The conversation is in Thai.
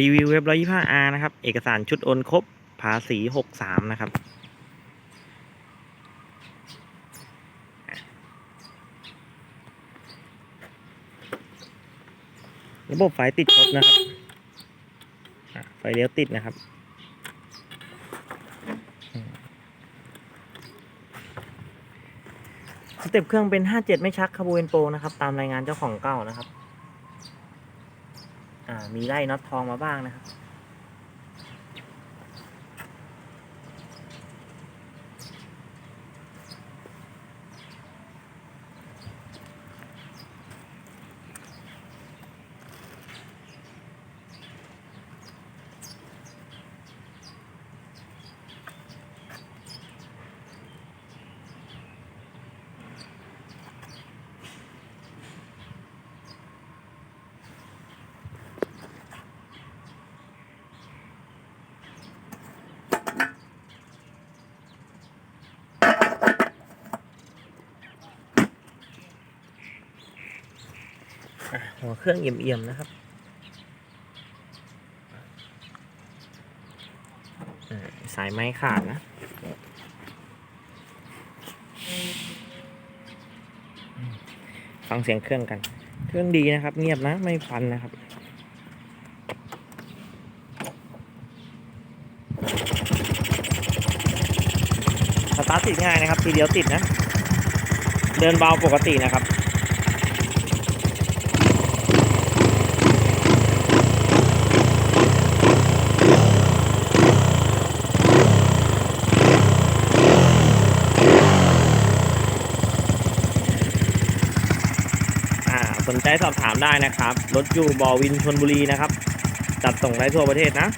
รีวิวเว็บ 125R นะครับ เอกสารชุดโอนครบ ภาษี 63 นะครับ ระบบไฟติดครบนะครับ ไฟเลี้ยวติดนะครับ สเต็ปเครื่องเป็น 57 ไม่ชักคาบูเอนโปนะครับ ตามรายงานเจ้าของเก่านะครับ มีไล่น็อตทองมาบ้างนะครับ หัวเครื่องเอี่ยมๆนะครับสายไม้ขาดนะฟังเสียงเครื่องกัน เครื่องดีนะครับ เงียบนะ ไม่ฟันนะครับสตาร์ทติดง่ายนะครับ ทีเดียวติดนะ เดินเบาปกตินะครับ อ่า สนใจสอบถามได้นะครับ รถอยู่บอวินชนบุรีนะครับ จัดส่งได้ทั่วประเทศนะ